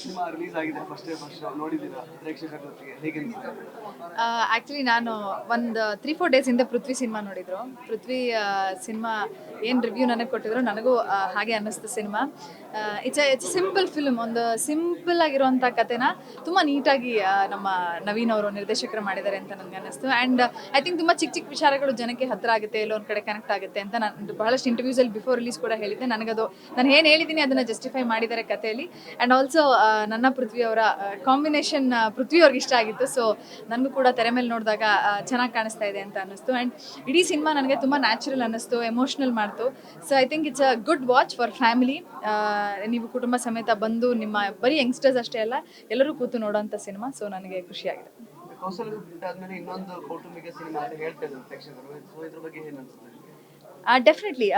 Cinema release ಆಗಿದೆ first first ನೋಡಿದ್ದೀರಾ ಪ್ರೇಕ್ಷಕರ ಹೇಗೆ ಆ್ಯಕ್ಚುಲಿ ನಾನು ಒಂದು ತ್ರೀ ಫೋರ್ ಡೇಸ್ ಹಿಂದೆ ಪೃಥ್ವಿ ಸಿನಿಮಾ ನೋಡಿದ್ರು. ಪೃಥ್ವಿ ಸಿನಿಮಾ ಏನು ರಿವ್ಯೂ ನನಗೆ ಕೊಟ್ಟಿದ್ರು ನನಗೂ ಹಾಗೆ ಅನ್ನಿಸ್ತು cinema. It's it's simple film ಒಂದು ಸಿಂಪಲ್ ಆಗಿರುವಂಥ ಕಥೆನ ತುಂಬ ನೀಟಾಗಿ ನಮ್ಮ ನವೀನ್ ಅವರು ನಿರ್ದೇಶಕರು ಮಾಡಿದ್ದಾರೆ ಅಂತ ನನಗೆ ಅನ್ನಿಸ್ತು. ಆ್ಯಂಡ್ ಐ ಥಿಂಕ್ ತುಂಬ ಚಿಕ್ಕ ಚಿಕ್ಕ ವಿಚಾರಗಳು ಜನಕ್ಕೆ ಹತ್ತಿರ ಆಗುತ್ತೆ, ಎಲ್ಲೋ ಒಂದು ಕಡೆ ಕನೆಕ್ಟ್ ಆಗುತ್ತೆ ಅಂತ ನಾನು ಬಹಳಷ್ಟು ಇಂಟರ್ವ್ಯೂಸಲ್ಲಿ ಬಿಫೋರ್ ರಿಲೀಸ್ ಕೂಡ ಹೇಳಿದ್ದೆ. ನನಗದು, ನಾನು ಏನು ಹೇಳಿದ್ದೀನಿ ಅದನ್ನು ಜಸ್ಟಿಫೈ ಮಾಡಿದ್ದಾರೆ ಕಥೆಯಲ್ಲಿ. ಆ್ಯಂಡ್ ಆಲ್ಸೋ ನನ್ನ ಪೃಥ್ವಿ ಅವರ ಕಾಂಬಿನೇಷನ್ ಪೃಥ್ವಿ ಅವ್ರಿಗೆ ಇಷ್ಟ ಆಗಿತ್ತು. ಸೊ ನನಗೂ ಕೂಡ ತೆರೆ ಮೇಲೆ ನೋಡಿದಾಗ ಚೆನ್ನಾಗಿ ಕಾಣಿಸ್ತಾ ಇದೆ ಅಂತ ಅನ್ನಿಸ್ತು. ಆ್ಯಂಡ್ ಇಡೀ ಸಿನಿಮಾ ನನಗೆ ತುಂಬ ನ್ಯಾಚುರಲ್ ಅನ್ನಿಸ್ತು ಎಮೋಷ್ನಲ್ ಮಾಡ್ತು. So I think it's a good watch for family ನೀವು ಕುಟುಂಬ ಸಮೇತ ಬಂದು ನಿಮ್ಮ ಬರೀ ಯಂಗ್ಸ್ಟರ್ಸ್ ಅಷ್ಟೇ ಅಲ್ಲ, ಎಲ್ಲರೂ ಕೂತು ನೋಡೋಂಥ ಸಿನಿಮಾ. ಸೊ ನನಗೆ ಖುಷಿಯಾಗಿದೆ. ಕೌಶಲ್ಯ ಇನ್ನೊಂದು ಕೌಟುಂಬಿಕ ಸಿನಿಮಾ ಅಂತ ಹೇಳ್ತಾ ಇದ್ದಾರೆ ಪ್ರೇಕ್ಷಕರು ಸೊ ಇದ್ರ ಬಗ್ಗೆ ಏನು ಅನ್ಸುತ್ತೆ? ಡೆಫಿನೆಟ್ಲಿ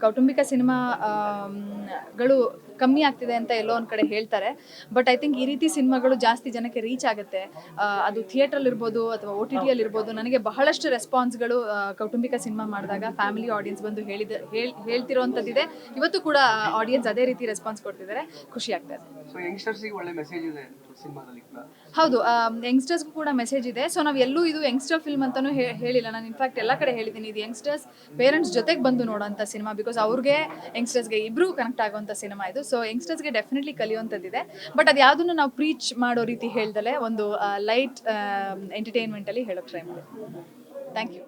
ಕೌಟುಂಬಿಕ ಸಿನಿಮಾಗಳು ಕಮ್ಮಿ ಆಗ್ತಿದೆ ಅಂತ ಎಲ್ಲೋ ಒಂದು ಕಡೆ ಹೇಳ್ತಾರೆ. ಬಟ್ ಐ ಥಿಂಕ್ ಈ ರೀತಿ ಸಿನಿಮಾಗಳು ಜಾಸ್ತಿ ಜನಕ್ಕೆ ರೀಚ್ ಆಗುತ್ತೆ. ಅದು ಥಿಯೇಟ್ರಲ್ಲಿ ಇರ್ಬೋದು ಅಥವಾ ಓ ಟಿ ಟಿಯಲ್ಲಿ ಇರ್ಬೋದು ನನಗೆ ಬಹಳಷ್ಟು ರೆಸ್ಪಾನ್ಸ್ಗಳು ಕೌಟುಂಬಿಕ ಸಿನಿಮಾ ಮಾಡಿದಾಗ ಫ್ಯಾಮಿಲಿ ಆಡಿಯನ್ಸ್ ಬಂದು ಹೇಳಿದ ಹೇಳ್ ಹೇಳ್ತಿರೋವಂಥದ್ದಿದೆ ಇವತ್ತು ಕೂಡ ಆಡಿಯನ್ಸ್ ಅದೇ ರೀತಿ ರೆಸ್ಪಾನ್ಸ್ ಕೊಡ್ತಿದ್ದಾರೆ. ಖುಷಿ ಆಗ್ತಾ ಇದೆ. ಸೊ ಯಂಗ್ಸ್ಟರ್ಸಿಗೆ ಒಳ್ಳೆ ಮೆಸೇಜ್ ಇದೆ ಸಿನಿಮಾದಲ್ಲಿ ಕೂಡ. ಹೌದು ಯಂಗ್ಸ್ಟರ್ಸ್ಗೂ ಕೂಡ ಮೆಸೇಜ್ ಇದೆ. ಸೊ ನಾವು ಎಲ್ಲೂ ಇದು ಯಂಗ್ಸ್ಟರ್ ಫಿಲ್ಮ್ ಅಂತಾನೂ ಹೇ- ಹೇಳಿಲ್ಲ. ನಾನು ಇನ್ಫ್ಯಾಕ್ಟ್ ಎಲ್ಲ ಕಡೆ ಹೇಳಿದ್ದೀನಿ. ಇದು ಯಂಗ್ಸ್ಟರ್ಸ್ ಪೇರೆಂಟ್ಸ್ ಜೊತೆಗೆ ಬಂದು ನೋಡೋಂಥ ಸಿನಿಮಾ ಬಿಕಾಸ್ ಅವ್ರಿಗೆ ಯಂಗ್ಸ್ಟರ್ಸ್ಗೆ ಇಬ್ಬರೂ ಕನೆಕ್ಟ್ ಆಗುವಂಥ ಸಿನಿಮಾ ಇದು. ಸೊ ಯಂಗ್ಸ್ಟರ್ಸ್ಗೆ ಡೆಫಿನೆಟ್ಲಿ ಕಲಿಯುವಂಥದ್ದಿದೆ ಬಟ್ ಅದು ಯಾವುದನ್ನು ನಾವು ಪ್ರೀಚ್ ಮಾಡೋ ರೀತಿ ಹೇಳ್ದಲೆ ಒಂದು ಲೈಟ್ ಎಂಟರ್ಟೈನ್ಮೆಂಟಲ್ಲಿ ಹೇಳೋಕ್ಕೆ ಟ್ರೈ ಮಾಡಿ. Thank you